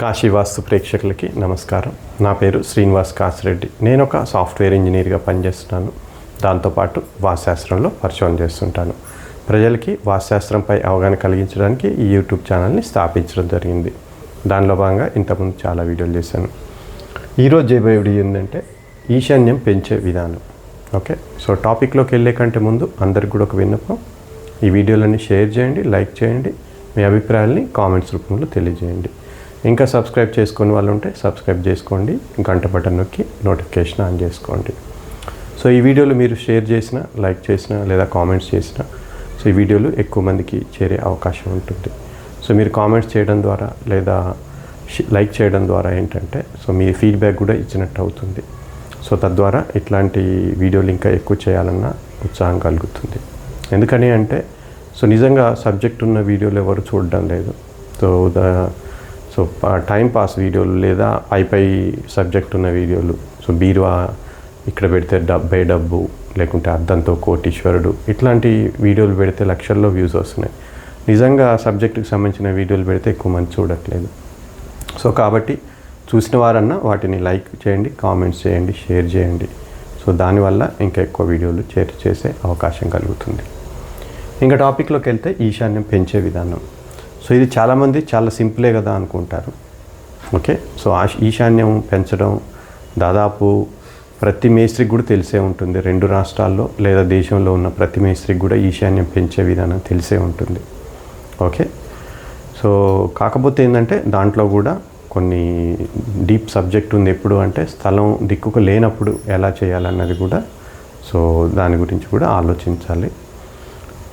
కాశీవాస్తు ప్రేక్షకులకి నమస్కారం. నా పేరు శ్రీనివాస్ కాసిరెడ్డి. నేను ఒక సాఫ్ట్వేర్ ఇంజనీర్గా పనిచేస్తున్నాను. దాంతోపాటు వాస్తుశాస్త్రంలో పరిశోధన చేస్తుంటాను. ప్రజలకి వాస్తుశాస్త్రంపై అవగాహన కలిగించడానికి ఈ యూట్యూబ్ ఛానల్ని స్థాపించడం జరిగింది. దానిలో భాగంగా ఇంతకుముందు చాలా వీడియోలు చేశాను. ఈరోజు చేయబోయే వీడియో ఏంటంటే ఈశాన్యం పెంచే విధానం. ఓకే? సో టాపిక్లోకి వెళ్ళే కంటే ముందు అందరికి కూడా ఒక విన్నపం. ఈ వీడియోలన్నీ షేర్ చేయండి లైక్ చేయండి. మీ అభిప్రాయాల్ని కామెంట్స్ రూపంలో తెలియజేయండి. ఇంకా సబ్స్క్రైబ్ చేసుకుని వాళ్ళు ఉంటే సబ్స్క్రైబ్ చేసుకోండి. గంట బటన్ నొక్కి నోటిఫికేషన్ ఆన్ చేసుకోండి. సో ఈ వీడియోలు మీరు షేర్ చేసిన లైక్ చేసిన లేదా కామెంట్స్ చేసిన సో ఈ వీడియోలు ఎక్కువ మందికి చేరే అవకాశం ఉంటుంది. సో మీరు కామెంట్స్ చేయడం ద్వారా లేదా లైక్ చేయడం ద్వారా ఏంటంటే సో మీ ఫీడ్బ్యాక్ కూడా ఇచ్చినట్టు అవుతుంది. సో తద్వారా ఇట్లాంటి వీడియోలు ఇంకా ఎక్కువ చేయాలన్న ఉత్సాహం కలుగుతుంది. ఎందుకని అంటే సో నిజంగా సబ్జెక్ట్ ఉన్న వీడియోలు ఎవరు చూడడం లేదు. So the so time pass time pass వీడియోలు లేదా ఐపై సబ్జెక్ట్ ఉన్న వీడియోలు సో బీరువా ఇక్కడ పెడితే డబ్బే డబ్బు లేకుంటే అద్దంతో కోటీశ్వరుడు ఇట్లాంటి వీడియోలు పెడితే లక్షల్లో వ్యూస్ వస్తున్నాయి. నిజంగా సబ్జెక్టుకి సంబంధించిన వీడియోలు పెడితే ఎక్కువ మంది చూడట్లేదు. సో కాబట్టి చూసిన వారన్నా వాటిని లైక్ చేయండి కామెంట్స్ చేయండి షేర్ చేయండి. సో దానివల్ల ఇంకా ఎక్కువ వీడియోలు షేర్ చేసే అవకాశం కలుగుతుంది. ఇంకా టాపిక్లోకి వెళ్తే ఈశాన్యం పెంచే విధానం. సో ఇది చాలామంది చాలా సింపులే కదా అనుకుంటారు. ఓకే? సో ఆ ఈశాన్యం పెంచడం దాదాపు ప్రతి మేస్త్రికి కూడా తెలిసే ఉంటుంది. రెండు రాష్ట్రాల్లో లేదా దేశంలో ఉన్న ప్రతి మేస్త్రికి కూడా ఈశాన్యం పెంచే విధానం తెలిసే ఉంటుంది. ఓకే? సో కాకపోతే ఏంటంటే దాంట్లో కూడా కొన్ని డీప్ సబ్జెక్ట్ ఉంది ఎప్పుడు అంటే స్థలం దిక్కుకు లేనప్పుడు ఎలా చేయాలన్నది కూడా సో దాని గురించి కూడా ఆలోచించాలి.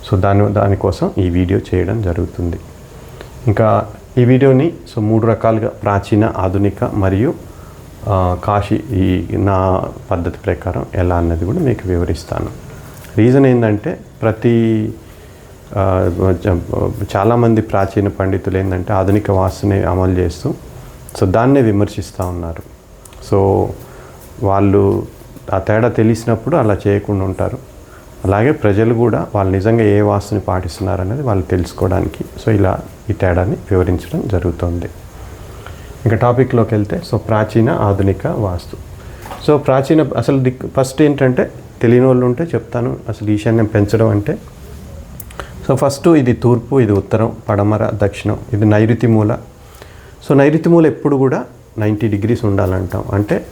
సో దాని దానికోసం ఈ వీడియో చేయడం జరుగుతుంది. ఇంకా ఈ వీడియోని సో మూడు రకాలుగా ప్రాచీన ఆధునిక మరియు కాశీ ఈ నా పద్ధతి ప్రకారం ఎలా అన్నది కూడా మీకు వివరిస్తాను. రీజన్ ఏంటంటే ప్రతి చాలామంది ప్రాచీన పండితులు ఏంటంటే ఆధునిక వాస్తుని అమలు చేస్తూ సో దాన్నే విమర్శిస్తూ ఉన్నారు. సో వాళ్ళు ఆ తేడా తెలిసినప్పుడు అలా చేయకుండా ఉంటారు. అలాగే ప్రజలు కూడా వాళ్ళు నిజంగా ఏ వాస్తుని పాటిస్తున్నారు అనేది వాళ్ళు తెలుసుకోవడానికి. సో ఇలా ఈ తేడాని వివరించడం జరుగుతుంది. ఇంకా టాపిక్లోకి వెళ్తే సో ప్రాచీన ఆధునిక వాస్తు. సో ప్రాచీన అసలు దిక్ ఫస్ట్ ఏంటంటే తెలియని వాళ్ళు ఉంటే చెప్తాను. అసలు ఈశాన్యం పెంచడం అంటే సో ఫస్ట్ ఇది తూర్పు ఇది ఉత్తరం పడమర దక్షిణం ఇది నైరుతి మూల. సో నైరుతి మూల ఎప్పుడు కూడా నైంటీ డిగ్రీస్ ఉండాలంటాం. అంటే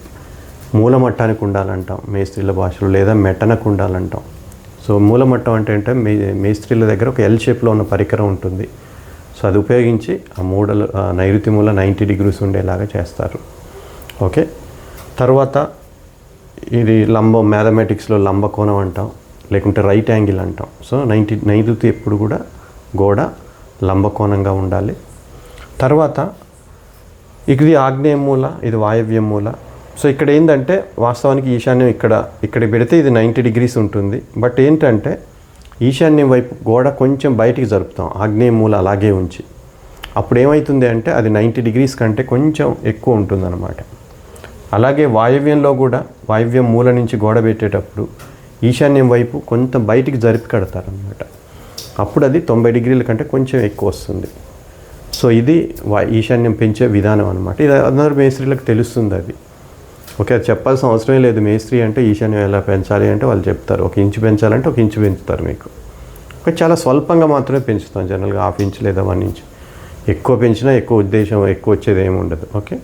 మూల మట్టానికి ఉండాలంటాం. మేస్త్రీల భాషలో లేదా మెట్టనకు ఉండాలంటాం. సో మూలమట్టం అంటే అంటే మే మేస్త్రీల దగ్గర ఒక ఎల్ షేప్లో ఉన్న పరికరం ఉంటుంది. సో అది ఉపయోగించి ఆ మూడలు నైరుతి మూల నైంటీ డిగ్రీస్ ఉండేలాగా చేస్తారు. ఓకే? తర్వాత ఇది లంబం మ్యాథమెటిక్స్లో లంబ కోణం అంటాం లేకుంటే రైట్ యాంగిల్ అంటాం. సో నైంటీ నైరుతి ఎప్పుడు కూడా గోడ లంబకోణంగా ఉండాలి. తర్వాత ఇది ఆగ్నేయ మూల ఇది వాయవ్య మూల సో ఇక్కడ ఏంటంటే వాస్తవానికి ఈశాన్యం ఇక్కడ ఇక్కడ పెడితే ఇది నైంటీ డిగ్రీస్ ఉంటుంది. బట్ ఏంటంటే ఈశాన్యం వైపు గోడ కొంచెం బయటికి జరుపుతాం ఆగ్నేయ మూల అలాగే ఉంచి. అప్పుడు ఏమవుతుంది అంటే అది నైంటీ డిగ్రీస్ కంటే కొంచెం ఎక్కువ ఉంటుందన్నమాట. అలాగే వాయవ్యంలో కూడా వాయవ్యం మూల నుంచి గోడ పెట్టేటప్పుడు ఈశాన్యం వైపు కొంత బయటికి జరిపి కడతారనమాట అప్పుడు అది తొంభై డిగ్రీల కంటే కొంచెం ఎక్కువ వస్తుంది. సో ఇది వా ఈశాన్యం పెంచే విధానం అనమాట ఇది అందరు మేస్త్రీలకు తెలుస్తుంది అది. ఓకే అది చెప్పాల్సిన అవసరమే లేదు. మేస్త్రి అంటే ఈశాన్యం ఎలా పెంచాలి అంటే వాళ్ళు చెప్తారు. ఒక ఇంచు పెంచాలంటే ఒక ఇంచు పెంచుతారు మీకు. ఒక చాలా స్వల్పంగా మాత్రమే పెంచుతాం జనరల్గా. హాఫ్ ఇంచ్ లేదా వన్ ఇంచ్. ఎక్కువ పెంచినా ఎక్కువ ఉద్దేశం ఎక్కువ వచ్చేది ఏమి ఉండదు. ఓకే?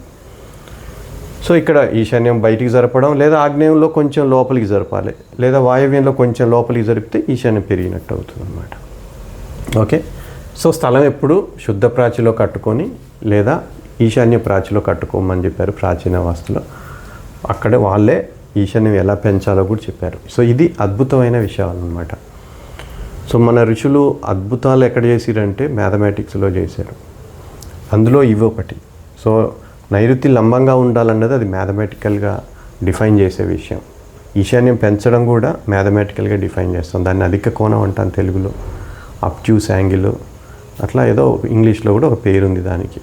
సో ఇక్కడ ఈశాన్యం బయటికి జరపడం లేదా ఆగ్నేయంలో కొంచెం లోపలికి జరపాలి లేదా వాయవ్యంలో కొంచెం లోపలికి జరిపితే ఈశాన్యం పెరిగినట్టు అవుతుంది అనమాట ఓకే? సో స్థలం ఎప్పుడు శుద్ధ ప్రాచిలో కట్టుకొని లేదా ఈశాన్య ప్రాచిలో కట్టుకోమని చెప్పారు ప్రాచీన వాస్తులో. అక్కడ వాళ్ళే ఈశాన్యం ఎలా పెంచాలో కూడా చెప్పారు. సో ఇది అద్భుతమైన విషయాలు అనమాట సో మన ఋషులు అద్భుతాలు ఎక్కడ చేసిరంటే మ్యాథమెటిక్స్లో చేశారు. అందులో ఇవి ఒకటి. సో నైరుతి లంబంగా ఉండాలన్నది అది మ్యాథమెటికల్గా డిఫైన్ చేసే విషయం. ఈశాన్యం పెంచడం కూడా మ్యాథమెటికల్గా డిఫైన్ చేస్తాం. దాన్ని అధిక కోణం అంటాను తెలుగులో. Obtuse angle. అట్లా ఏదో ఇంగ్లీష్లో కూడా ఒక పేరుంది దానికి.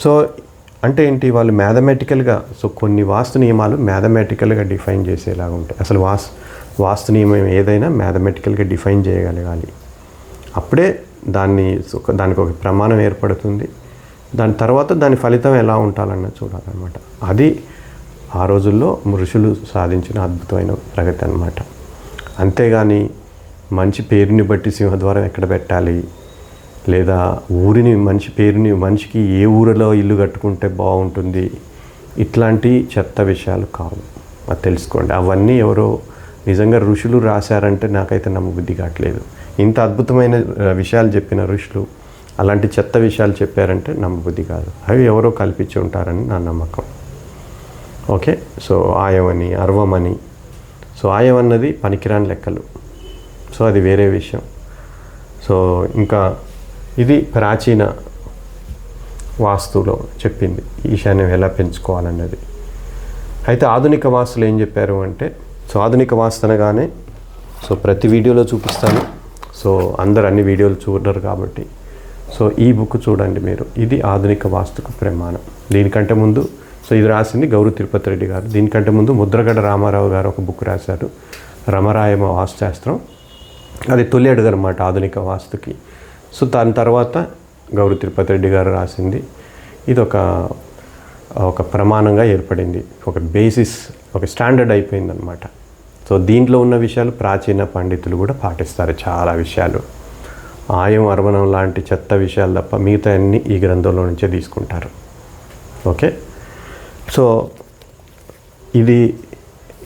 సో అంటే ఏంటి? వాళ్ళు మ్యాథమెటికల్గా సో కొన్ని వాస్తు నియమాలు మ్యాథమెటికల్గా డిఫైన్ చేసేలాగా ఉంటాయి. అసలు వాస్ వాస్తు నియమం ఏదైనా మ్యాథమెటికల్గా డిఫైన్ చేయగలగాలి. అప్పుడే దాన్ని దానికి ఒక ప్రమాణం ఏర్పడుతుంది. దాని తర్వాత దాని ఫలితం ఎలా ఉండాలన్నది చూడాలన్నమాట. అది ఆ రోజుల్లో ఋషులు సాధించిన అద్భుతమైన ప్రగతి అన్నమాట. అంతేగాని మంచి పేరుని బట్టి సింహద్వారం ఎక్కడ పెట్టాలి? లేదా ఊరిని మనిషి పేరుని మనిషికి ఏ ఊరిలో ఇల్లు కట్టుకుంటే బాగుంటుంది? ఇట్లాంటి చెత్త విషయాలు కావు. అది తెలుసుకోండి. అవన్నీ ఎవరో నిజంగా ఋషులు రాశారంటే నాకైతే నమ్మబుద్ధి కావట్లేదు. ఇంత అద్భుతమైన విషయాలు చెప్పిన ఋషులు అలాంటి చెత్త విషయాలు చెప్పారంటే నమ్మబుద్ధి కాదు. అవి ఎవరో కల్పించి ఉంటారని నా నమ్మకం. ఓకే? సో ఆయమని అర్వమని. సో ఆయం అన్నది పనికిరాని లెక్కలు. సో అది వేరే విషయం. సో ఇంకా ఇది ప్రాచీన వాస్తులో చెప్పింది. ఈశాన్యం ఎలా పెంచుకోవాలన్నది. అయితే ఆధునిక వాస్తులు ఏం చెప్పారు అంటే సో ఆధునిక వాస్తు అనగానే సో ప్రతి వీడియోలో చూపిస్తాను. సో అందరు అన్ని వీడియోలు చూడరు కాబట్టి. సో ఈ బుక్ చూడండి మీరు. ఇది ఆధునిక వాస్తుకు ప్రమాణం. దీనికంటే ముందు సో ఇది రాసింది గౌరవ తిరుపతి రెడ్డి గారు. దీనికంటే ముందు ముద్రగడ రామారావు గారు ఒక బుక్ రాశారు. రమరాయమ వాస్తుశాస్త్రం. అది తొలి అడుగు అనమాట ఆధునిక వాస్తుకి. సో దాని తర్వాత గౌరీ తిరుపతి రెడ్డి గారు రాసింది. ఇది ఒక ఒక ప్రమాణంగా ఏర్పడింది. ఒక బేసిస్ ఒక స్టాండర్డ్ అయిపోయింది అనమాట సో దీంట్లో ఉన్న విషయాలు ప్రాచీన పండితులు కూడా పాటిస్తారు చాలా విషయాలు. ఆయం అర్వణం లాంటి చెత్త విషయాలు తప్ప మిగతా అన్ని ఈ గ్రంథంలో నుంచే తీసుకుంటారు. ఓకే? సో ఇది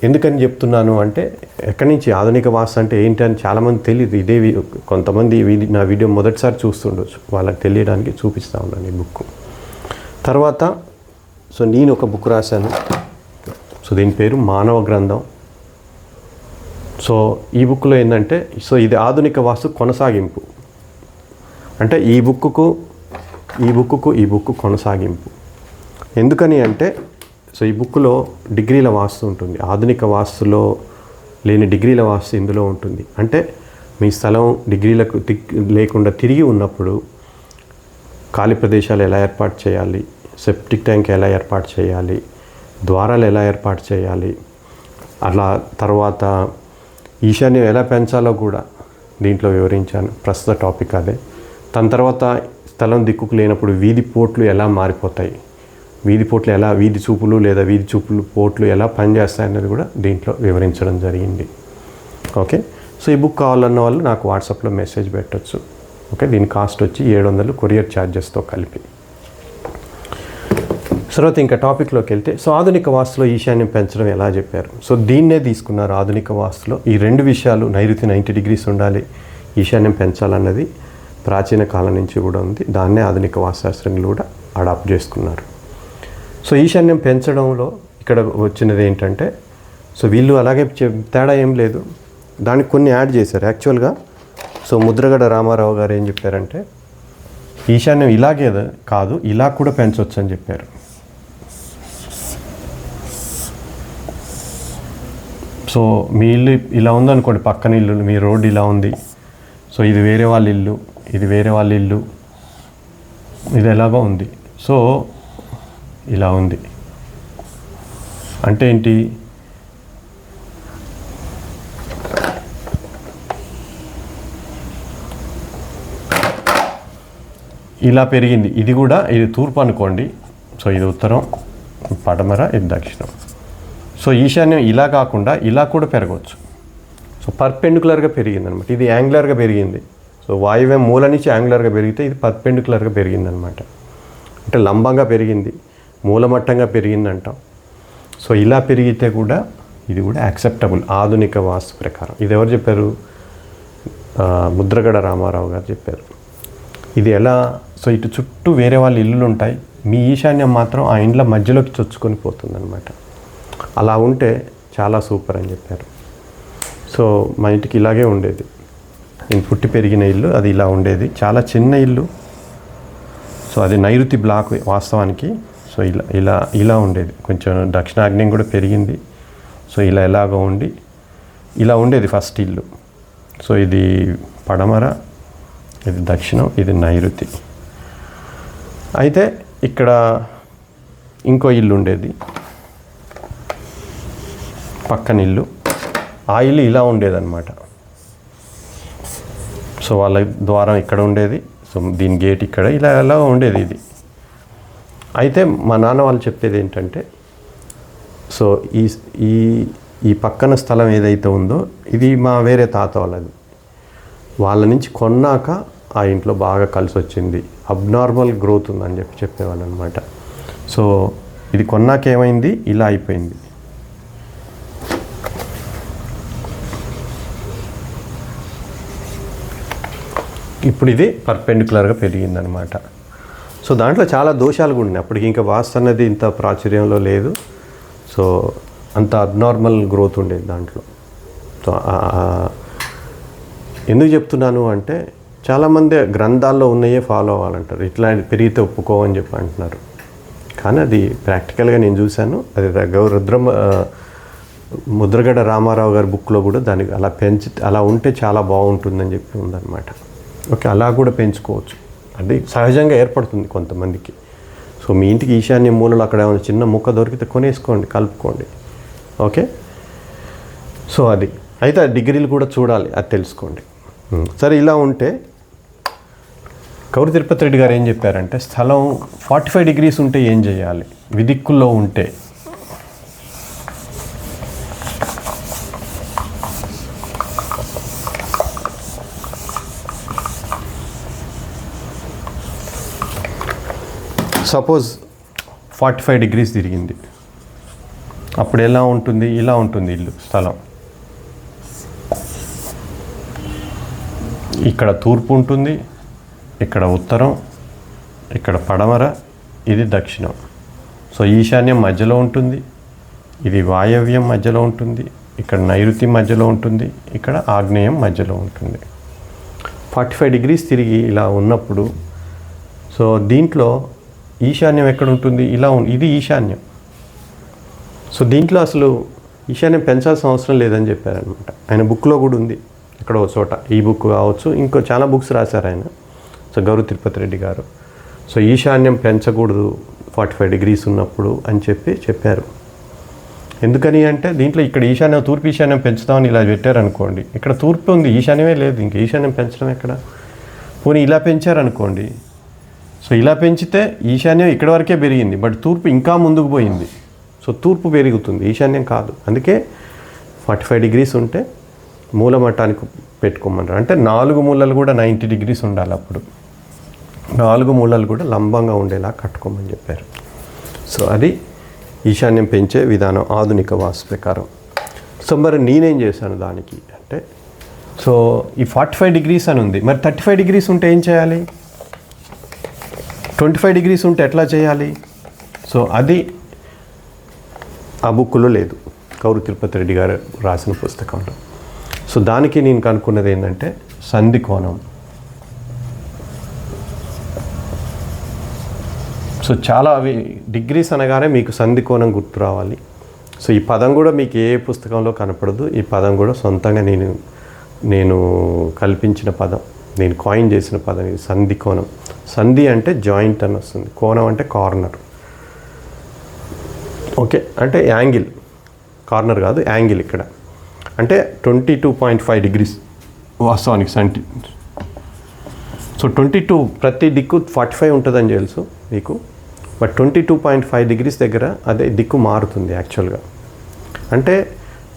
ఎందుకని చెప్తున్నాను అంటే ఎక్కడి నుంచి ఆధునిక వాస్తు అంటే ఏంటి అని చాలామంది తెలియదు ఇదే కొంతమంది నా వీడియో మొదటిసారి చూస్తుండొచ్చు. వాళ్ళకి తెలియడానికి చూపిస్తా ఉన్నాను ఈ బుక్ తర్వాత సో నేను ఒక బుక్ రాశాను. సో దీని పేరు మానవ గ్రంథం. సో ఈ బుక్లో ఏంటంటే సో ఇది ఆధునిక వాస్తు కొనసాగింపు. అంటే ఈ బుక్కు ఈ బుక్కు ఈ బుక్ కొనసాగింపు. ఎందుకని అంటే సో ఈ బుక్లో డిగ్రీల వాస్తు ఉంటుంది. ఆధునిక వాస్తులో లేని డిగ్రీల వాస్తు ఇందులో ఉంటుంది. అంటే మీ స్థలం డిగ్రీలకు దిక్ లేకుండా తిరిగి ఉన్నప్పుడు ఖాళీ ప్రదేశాలు ఎలా ఏర్పాటు చేయాలి? సెప్టిక్ ట్యాంక్ ఎలా ఏర్పాటు చేయాలి? ద్వారాలు ఎలా ఏర్పాటు చేయాలి? అలా తర్వాత ఈశాన్యం ఎలా పెంచాలో కూడా దీంట్లో వివరించాను. ప్రస్తుత టాపిక్ అదే. దాని తర్వాత స్థలం దిక్కుకు లేనప్పుడు వీధి పోట్లు ఎలా మారిపోతాయి? వీధి పోట్లు ఎలా వీధి చూపులు లేదా వీధి చూపులు పోట్లు ఎలా పనిచేస్తాయి అనేది కూడా దీంట్లో వివరించడం జరిగింది. ఓకే? సో ఈ బుక్ కావాలన్న వాళ్ళు నాకు వాట్సాప్లో మెసేజ్ పెట్టొచ్చు. ఓకే? దీని కాస్ట్ వచ్చి ఏడు వందలు కొరియర్ ఛార్జెస్తో కలిపి. తర్వాత ఇంకా టాపిక్లోకి వెళ్తే సో ఆధునిక వాస్తులో ఈశాన్యం పెంచడం ఎలా చెప్పారు? సో దీన్నే తీసుకున్నారు ఆధునిక వాస్తులో. ఈ రెండు విషయాలు నైరుతి నైంటీ డిగ్రీస్ ఉండాలి ఈశాన్యం పెంచాలన్నది ప్రాచీన కాలం నుంచి కూడా ఉంది. దాన్నే ఆధునిక వాస్తుశాస్త్రంలో కూడా అడాప్ట్ చేసుకున్నారు. సో ఈశాన్యం పెంచడంలో ఇక్కడ వచ్చినది ఏంటంటే సో వీళ్ళు అలాగే తేడా ఏం లేదు. దానికి కొన్ని యాడ్ చేశారు యాక్చువల్గా. సో ముద్రగడ రామారావు గారు ఏం చెప్పారంటే ఈశాన్యం ఇలాగే కాదు ఇలా కూడా పెంచవచ్చు అని చెప్పారు. సో మీ ఇల్లు ఇలా ఉందనుకోండి పక్కన ఇల్లు మీ రోడ్డు ఇలా ఉంది. సో ఇది వేరే వాళ్ళ ఇల్లు ఇది వేరే వాళ్ళ ఇల్లు ఇది ఎలాగో ఉంది. సో ఇలా ఉంది. అంటే ఏంటి? ఇలా పెరిగింది. ఇది కూడా ఇది తూర్పు అనుకోండి. సో ఇది ఉత్తరం పడమర ఇది దక్షిణం. సో ఈశాన్యం ఇలా కాకుండా ఇలా కూడా పెరగవచ్చు సో పర్పెండికులర్గా పెరిగింది అనమాట ఇది యాంగులర్గా పెరిగింది. సో వాయువ్యం మూల నుంచి యాంగులర్గా పెరిగితే ఇది పర్పెండికులర్గా పెరిగింది అనమాట అంటే లంబంగా పెరిగింది. మూలమట్టంగా పెరిగిందంటాం. సో ఇలా పెరిగితే కూడా ఇది కూడా యాక్సెప్టబుల్ ఆధునిక వాస్తు ప్రకారం. ఇది ఎవరు చెప్పారు? ముద్రగడ రామారావు గారు చెప్పారు. ఇది ఎలా? సో ఇటు చుట్టూ వేరే వాళ్ళ ఇల్లులు ఉంటాయి. మీ ఈశాన్యం మాత్రం ఆ ఇండ్ల మధ్యలోకి చొచ్చుకొని పోతుందన్నమాట. అలా ఉంటే చాలా సూపర్ అని చెప్పారు. సో మా ఇంటికి ఇలాగే ఉండేది. నేను పుట్టి పెరిగిన ఇల్లు అది ఇలా ఉండేది. చాలా చిన్న ఇల్లు. సో అది నైరుతి బ్లాక్ వాస్తవానికి సో ఇలా ఇలా ఇలా ఉండేది. కొంచెం దక్షిణాగ్నేయం కూడా పెరిగింది. సో ఇలా ఎలాగో ఉండి ఇలా ఉండేది ఫస్ట్ ఇల్లు. సో ఇది పడమర ఇది దక్షిణం ఇది నైరుతి. అయితే ఇక్కడ ఇంకో ఇల్లు ఉండేది. పక్కన ఇల్లు. ఆ ఇల్లు ఇలా ఉండేదన్నమాట. సో వాళ్ళ ద్వారం ఇక్కడ ఉండేది. సో దీని గేట్ ఇక్కడ ఇలా ఎలా ఉండేది ఇది. అయితే మా నాన్న వాళ్ళు చెప్పేది ఏంటంటే సో ఈ ఈ ఈ పక్కన స్థలం ఏదైతే ఉందో ఇది మా వేరే తాత వాళ్ళది. వాళ్ళ నుంచి కొన్నాక ఆ ఇంట్లో బాగా కలిసి వచ్చింది అబ్నార్మల్ గ్రోత్ ఉందని చెప్పి చెప్పేవాళ్ళు అనమాట సో ఇది కొన్నాక ఏమైంది? ఇలా అయిపోయింది. ఇప్పుడు ఇది పర్పెండికులర్గా పెరిగిందనమాట. సో దాంట్లో చాలా దోషాలు కూడా ఉన్నాయి. అప్పటికి ఇంకా వాస్తు అన్నది ఇంత ప్రాచుర్యంలో లేదు. సో అంత అబ్నార్మల్ గ్రోత్ ఉండేది దాంట్లో. సో ఎందుకు చెప్తున్నాను అంటే చాలామంది గ్రంథాల్లో ఉన్నాయే ఫాలో అవ్వాలంటారు. ఇట్లా పెరిగితే ఒప్పుకోవని చెప్పి అంటున్నారు. కానీ అది ప్రాక్టికల్గా నేను చూశాను. అది గౌ ముద్రగడ రామారావు గారి బుక్లో కూడా దానికి అలా పెంచి అలా ఉంటే చాలా బాగుంటుందని చెప్పి ఉందన్నమాట. ఓకే అలా కూడా పెంచుకోవచ్చు. అది సహజంగా ఏర్పడుతుంది కొంతమందికి. సో మీ ఇంటికి ఈశాన్య మూలలో అక్కడ ఏమైనా చిన్న ముక్క దొరికితే కొనేసుకోండి కలుపుకోండి. ఓకే? సో అది. అయితే ఆ డిగ్రీలు కూడా చూడాలి అది తెలుసుకోండి. సరే ఇలా ఉంటే కౌరు తిరుపతి రెడ్డి గారు ఏం చెప్పారంటే స్థలం ఫార్టీ ఫైవ్ డిగ్రీస్ ఉంటే ఏం చేయాలి? విదిక్కుల్లో ఉంటే. సపోజ్ ఫార్టీ ఫైవ్ డిగ్రీస్ తిరిగింది. అప్పుడు ఎలా ఉంటుంది? ఇలా ఉంటుంది ఇల్లు స్థలం. ఇక్కడ తూర్పు ఉంటుంది ఇక్కడ ఉత్తరం ఇక్కడ పడమర ఇది దక్షిణం. సో ఈశాన్యం మధ్యలో ఉంటుంది ఇది వాయవ్యం మధ్యలో ఉంటుంది ఇక్కడ నైరుతి మధ్యలో ఉంటుంది ఇక్కడ ఆగ్నేయం మధ్యలో ఉంటుంది. ఫార్టీ ఫైవ్ డిగ్రీస్ తిరిగి ఇలా ఉన్నప్పుడు సో దీంట్లో ఈశాన్యం ఎక్కడ ఉంటుంది? ఇలా ఉం- ఇది ఈశాన్యం. సో దీంట్లో అసలు ఈశాన్యం పెంచాల్సిన అవసరం లేదని చెప్పారనమాట. ఆయన బుక్లో కూడా ఉంది. ఇక్కడ ఒక చోట. ఈ బుక్ కావచ్చు. ఇంకో చాలా బుక్స్ రాశారు ఆయన. సో గౌరవ తిరుపతి రెడ్డి గారు. సో ఈశాన్యం పెంచకూడదు. ఫార్టీ ఫైవ్ డిగ్రీస్ ఉన్నప్పుడు అని చెప్పి చెప్పారు. ఎందుకని అంటే దీంట్లో ఇక్కడ ఈశాన్యం తూర్పు ఈశాన్యం పెంచుదామని ఇలా పెట్టారనుకోండి. ఇక్కడ తూర్పు ఉంది. ఈశాన్యమే లేదు. ఇంక ఈశాన్యం పెంచడం ఎక్కడ? పోనీ ఇలా పెంచారనుకోండి. సో ఇలా పెంచితే ఈశాన్యం ఇక్కడ వరకే పెరిగింది. బట్ తూర్పు ఇంకా ముందుకు పోయింది. సో తూర్పు పెరుగుతుంది. ఈశాన్యం కాదు. అందుకే ఫార్టీ ఫైవ్ డిగ్రీస్ ఉంటే మూల మట్టానికి పెట్టుకోమన్నారు. అంటే నాలుగు మూలలు కూడా నైంటీ డిగ్రీస్ ఉండాలి అప్పుడు. నాలుగు మూలలు కూడా లంబంగా ఉండేలా కట్టుకోమని చెప్పారు. సో అది ఈశాన్యం పెంచే విధానం ఆధునిక వాస్తు ప్రకారం. సో మరి నేనేం చేశాను దానికి? అంటే సో ఈ ఫార్టీ ఫైవ్ డిగ్రీస్ అని ఉంది. మరి థర్టీ ఫైవ్ డిగ్రీస్ ఉంటే ఏం చేయాలి? ట్వంటీ ఫైవ్ డిగ్రీస్ ఉంటే ఎట్లా చేయాలి? సో అది ఆ బుక్లో లేదు. కౌరు తిరుపతి రెడ్డి గారు రాసిన పుస్తకంలో సో దానికి నేను కనుక్కున్నది ఏంటంటే సంధి కోణం. సో చాలా అవి డిగ్రీస్ అనగానే మీకు సంధి కోణం గుర్తు రావాలి. సో ఈ పదం కూడా మీకు ఏ పుస్తకంలో కనపడదు. ఈ పదం కూడా సొంతంగా నేను నేను కల్పించిన పదం. నేను కాయిన్ చేసిన పదం ఇది సంధి కోణం. సంధి అంటే జాయింట్ అని వస్తుంది. కోణం అంటే కార్నర్. ఓకే అంటే యాంగిల్. కార్నర్ కాదు యాంగిల్ ఇక్కడ. అంటే twenty two point five degrees వాస్తవానికి సంటి. సో ట్వంటీ టూ ప్రతి దిక్కు ఫార్టీ ఫైవ్ ఉంటుందని తెలుసు మీకు. But twenty two point five degrees దగ్గర అదే దిక్కు మారుతుంది యాక్చువల్గా. అంటే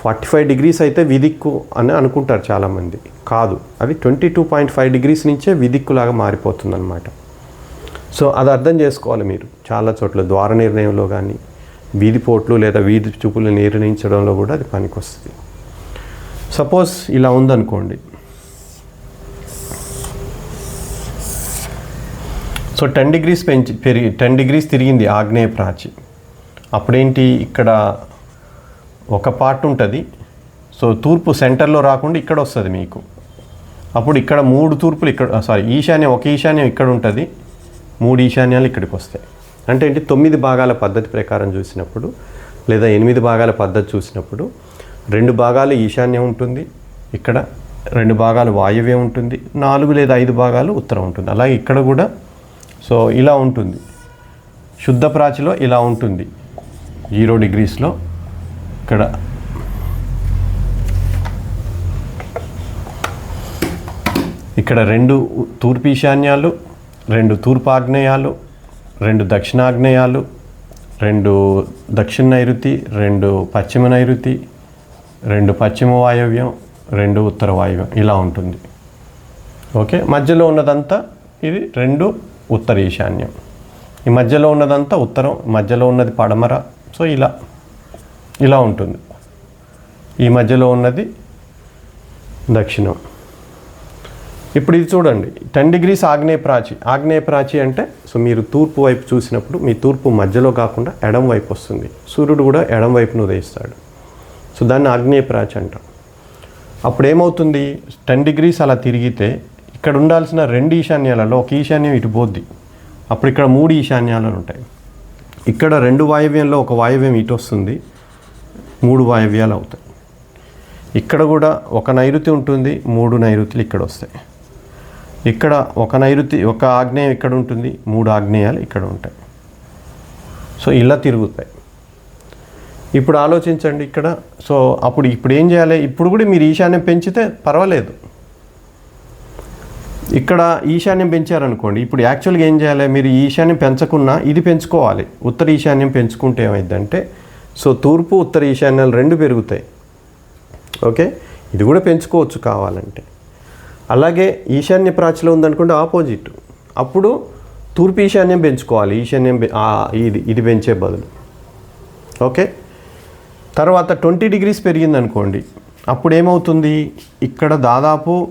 ఫార్టీ ఫైవ్ డిగ్రీస్ అయితే విదిక్కు అని అనుకుంటారు చాలామంది. కాదు. అది twenty two point five degrees నుంచే విదిక్కులాగా మారిపోతుందన్నమాట. సో అది అర్థం చేసుకోవాలి మీరు. చాలా చోట్ల ద్వార నిర్ణయంలో కానీ వీధి పోట్లు లేదా వీధి చూపులు నిర్ణయించడంలో కూడా అది పనికొస్తుంది. సపోజ్ ఇలా ఉందనుకోండి. సో టెన్ డిగ్రీస్ పెంచి పెరిగి టెన్ డిగ్రీస్ తిరిగింది ఆగ్నేయ ప్రాచి. అప్పుడేంటి? ఇక్కడ ఒక పార్ట్ ఉంటుంది. సో తూర్పు సెంటర్లో రాకుండా ఇక్కడ వస్తుంది మీకు. అప్పుడు ఇక్కడ మూడు తూర్పులు ఇక్కడ సారీ ఈశాన్యం ఒక ఈశాన్యం ఇక్కడ ఉంటుంది. మూడు ఈశాన్యాలు ఇక్కడికి వస్తాయి. అంటే ఏంటి? తొమ్మిది భాగాల పద్ధతి ప్రకారం చూసినప్పుడు లేదా ఎనిమిది భాగాల పద్ధతి చూసినప్పుడు రెండు భాగాలు ఈశాన్యం ఉంటుంది ఇక్కడ రెండు భాగాలు వాయువ్యం ఉంటుంది నాలుగు లేదా ఐదు భాగాలు ఉత్తరం ఉంటుంది. అలాగే ఇక్కడ కూడా సో ఇలా ఉంటుంది. శుద్ధ ప్రాచిలో ఇలా ఉంటుంది. జీరో డిగ్రీస్లో ఇక్కడ ఇక్కడ రెండు తూర్పు ఈశాన్యాలు రెండు తూర్పు ఆగ్నేయాలు రెండు దక్షిణాగ్నేయాలు రెండు దక్షిణ నైరుతి రెండు పశ్చిమ నైరుతి రెండు పశ్చిమ వాయవ్యం రెండు ఉత్తర వాయువ్యం ఇలా ఉంటుంది. ఓకే? మధ్యలో ఉన్నదంతా ఇది రెండు ఉత్తర ఈశాన్యం ఈ మధ్యలో ఉన్నదంతా ఉత్తరం మధ్యలో ఉన్నది పడమర. సో ఇలా ఇలా ఉంటుంది. ఈ మధ్యలో ఉన్నది దక్షిణం. ఇప్పుడు ఇది చూడండి. టెన్ డిగ్రీస్ ఆగ్నేయ ప్రాచి ఆగ్నేయ ప్రాచి అంటే సో మీరు తూర్పు వైపు చూసినప్పుడు మీ తూర్పు మధ్యలో కాకుండా ఎడం వైపు వస్తుంది. సూర్యుడు కూడా ఎడం వైపును ఉదయిస్తాడు. సో దాన్ని ఆగ్నేయ ప్రాచి అంటాం. అప్పుడు ఏమవుతుంది? టెన్ డిగ్రీస్ అలా తిరిగితే ఇక్కడ ఉండాల్సిన రెండు ఈశాన్యాలలో ఒక ఈశాన్యం ఇటు పోద్ది. అప్పుడు ఇక్కడ మూడు ఈశాన్యాలు ఉంటాయి. ఇక్కడ రెండు వాయవ్యంలో ఒక వాయవ్యం ఇటు వస్తుంది. మూడు వాయవ్యాలు అవుతాయి. ఇక్కడ కూడా ఒక నైరుతి ఉంటుంది మూడు నైరుతులు ఇక్కడ వస్తాయి. ఇక్కడ ఒక నైరుతి ఒక ఆగ్నేయం ఇక్కడ ఉంటుంది మూడు ఆగ్నేయాలు ఇక్కడ ఉంటాయి. సో ఇలా తిరుగుతాయి. ఇప్పుడు ఆలోచించండి ఇక్కడ. సో అప్పుడు ఇప్పుడు ఏం చేయాలి? ఇప్పుడు కూడా మీరు ఈశాన్యం పెంచితే పర్వాలేదు. ఇక్కడ ఈశాన్యం పెంచారనుకోండి ఇప్పుడు యాక్చువల్గా ఏం చేయాలి? మీరు ఈశాన్యం పెంచకున్నా ఇది పెంచుకోవాలి. ఉత్తర ఈశాన్యం పెంచుకుంటే ఏమైందంటే సో తూర్పు ఉత్తర ఈశాన్యాలు రెండు పెరుగుతాయి. ఓకే? ఇది కూడా పెంచుకోవచ్చు కావాలంటే. అలాగే ఈశాన్య ప్రాచిలో ఉందనుకుంటే ఆపోజిట్. అప్పుడు తూర్పు ఈశాన్యం పెంచుకోవాలి. ఈశాన్యం ఇది ఇది పెంచే బదులు. ఓకే? తర్వాత ట్వంటీ డిగ్రీస్ పెరిగిందనుకోండి. అప్పుడు ఏమవుతుంది ఇక్కడ దాదాపు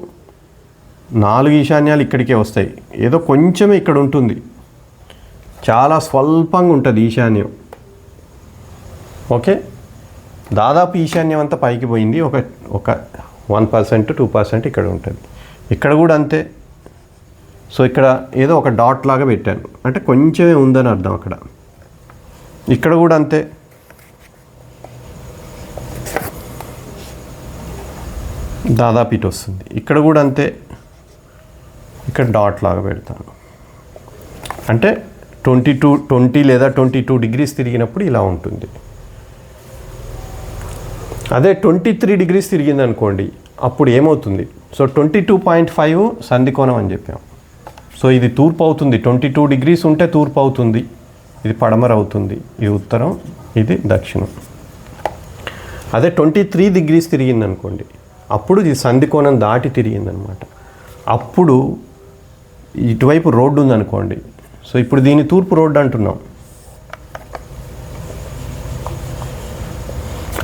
నాలుగు ఈశాన్యాలు ఇక్కడికే వస్తాయి. ఏదో కొంచెమే ఇక్కడ ఉంటుంది. చాలా స్వల్పంగా ఉంటుంది ఈశాన్యం. ఓకే? దాదాపు ఈశాన్యం అంతా పైకి పోయింది. ఒక ఒక వన్ పర్సెంట్ టూ పర్సెంట్ ఇక్కడ ఉంటుంది. ఇక్కడ కూడా అంతే. సో ఇక్కడ ఏదో ఒక డాట్ లాగా పెట్టాను. అంటే కొంచెమే ఉందని అర్థం అక్కడ. ఇక్కడ కూడా అంతే. దాదాపు ఇటు వస్తుంది. ఇక్కడ కూడా అంతే. ఇక్కడ డాట్ లాగా పెడతాను. అంటే ట్వంటీ టూ ట్వంటీ లేదా ట్వంటీ టూ డిగ్రీస్ తిరిగినప్పుడు ఇలా ఉంటుంది. అదే ట్వంటీ త్రీ డిగ్రీస్ తిరిగింది అనుకోండి అప్పుడు ఏమవుతుంది? So twenty two point five సంధికోణం అని చెప్పాం. సో ఇది తూర్పు అవుతుంది ట్వంటీ టూ డిగ్రీస్ ఉంటే తూర్పు అవుతుంది ఇది పడమర అవుతుంది ఇది ఉత్తరం ఇది దక్షిణం. అదే ట్వంటీ త్రీ డిగ్రీస్ తిరిగింది అనుకోండి అప్పుడు ఇది సంధికోణం దాటి తిరిగిందనమాట. అప్పుడు ఇటువైపు రోడ్డు ఉందనుకోండి. సో ఇప్పుడు దీన్ని తూర్పు రోడ్డు అంటున్నాం.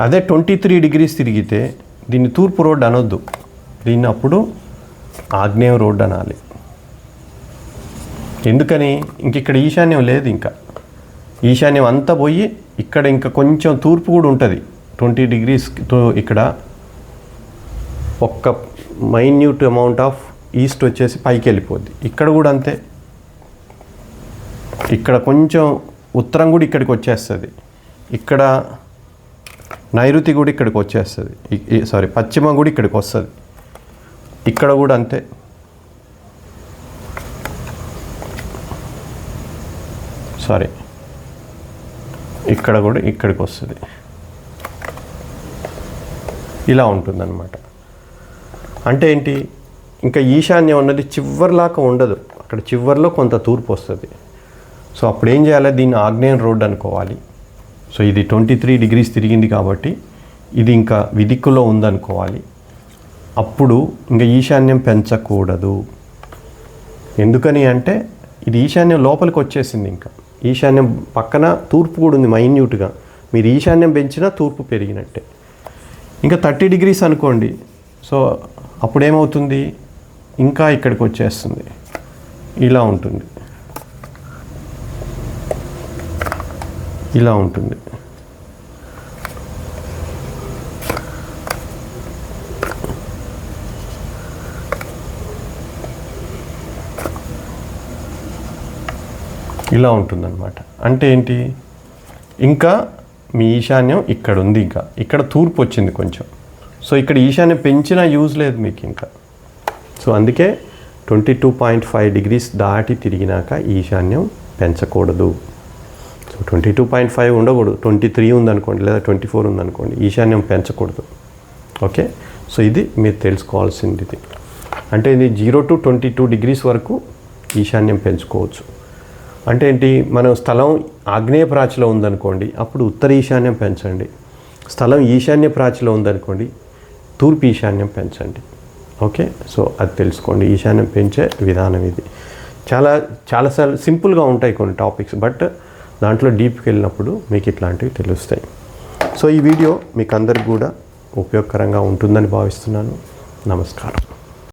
అదే ట్వంటీ త్రీ డిగ్రీస్ తిరిగితే దీన్ని తూర్పు రోడ్డు అనొద్దు. దీన్ని అప్పుడు ఆగ్నేయం రోడ్డు అనాలి. ఎందుకని? ఇంక ఇక్కడ ఈశాన్యం లేదు ఇంకా. ఈశాన్యం అంతా పోయి ఇక్కడ ఇంకా కొంచెం తూర్పు కూడా ఉంటుంది. ట్వంటీ డిగ్రీస్ ఇక్కడ ఒక్క మైన్యూట్ అమౌంట్ ఆఫ్ ఈస్ట్ వచ్చేసి పైకి వెళ్ళిపోద్ది. ఇక్కడ కూడా అంతే. ఇక్కడ కొంచెం ఉత్తరం కూడా ఇక్కడికి వచ్చేస్తుంది. ఇక్కడ నైరుతి కూడా ఇక్కడికి వచ్చేస్తుంది. సారీ పశ్చిమ కూడా ఇక్కడికి వస్తుంది. ఇక్కడ కూడా అంతే. సారీ ఇక్కడ కూడా ఇక్కడికి వస్తుంది. ఇలా ఉంటుందన్నమాట. అంటే ఏంటి? ఇంకా ఈశాన్యం ఉన్నది చివరిలాగా ఉండదు. అక్కడ చివర్లో కొంత తూర్పు వస్తుంది. సో అప్పుడు ఏం చేయాలి? దీన్ని ఆగ్నేయం రోడ్ అనుకోవాలి. సో ఇది ట్వంటీ త్రీ డిగ్రీస్ తిరిగింది కాబట్టి ఇది ఇంకా విదిక్కులో ఉందనుకోవాలి. అప్పుడు ఇంకా ఈశాన్యం పెంచకూడదు. ఎందుకని అంటే ఇది ఈశాన్యం లోపలికి వచ్చేసింది ఇంకా. ఈశాన్యం పక్కన తూర్పు కూడా ఉంది మైన్యూట్గా. మీరు ఈశాన్యం పెంచినా తూర్పు పెరిగినట్టే. ఇంకా థర్టీ డిగ్రీస్ అనుకోండి. సో అప్పుడు ఏమవుతుంది ఇంకా ఇక్కడికి వచ్చేస్తుంది. ఇలా ఉంటుంది. ఇలా ఉంటుంది. ఇలా ఉంటుందన్నమాట. అంటే ఏంటి? ఇంకా మీ ఈశాన్యం ఇక్కడ ఉంది ఇంకా. ఇక్కడ తూర్పు వచ్చింది కొంచెం. సో ఇక్కడ ఈశాన్యం పెంచినా యూజ్ లేదు మీకు ఇంకా. సో అందుకే twenty two point five degrees దాటి తిరిగినాక ఈశాన్యం పెంచకూడదు. So twenty two point five ఉండకూడదు. ట్వంటీ త్రీ ఉందనుకోండి లేదా ట్వంటీ ఫోర్ ఉందనుకోండి ఈశాన్యం పెంచకూడదు. ఓకే? సో ఇది మీరు తెలుసుకోవాల్సింది ఇది. అంటే ఇది zero to twenty two degrees వరకు ఈశాన్యం పెంచుకోవచ్చు. అంటే ఏంటి? మనం స్థలం ఆగ్నేయ ప్రాచిలో ఉందనుకోండి అప్పుడు ఉత్తర ఈశాన్యం పెంచండి. స్థలం ఈశాన్య ప్రాచిలో ఉందనుకోండి తూర్పు ఈశాన్యం పెంచండి. ఓకే? సో అది తెలుసుకోండి. ఈశాన్యం పెంచే విధానం ఇది. చాలా చాలాసార్లు సింపుల్గా ఉంటాయి కొన్ని టాపిక్స్ బట్ దాంట్లో డీప్కి వెళ్ళినప్పుడు మీకు ఇట్లాంటివి తెలుస్తాయి. సో ఈ వీడియో మీకు అందరికి కూడా ఉపయోగకరంగా ఉంటుందని భావిస్తున్నాను. నమస్కారం.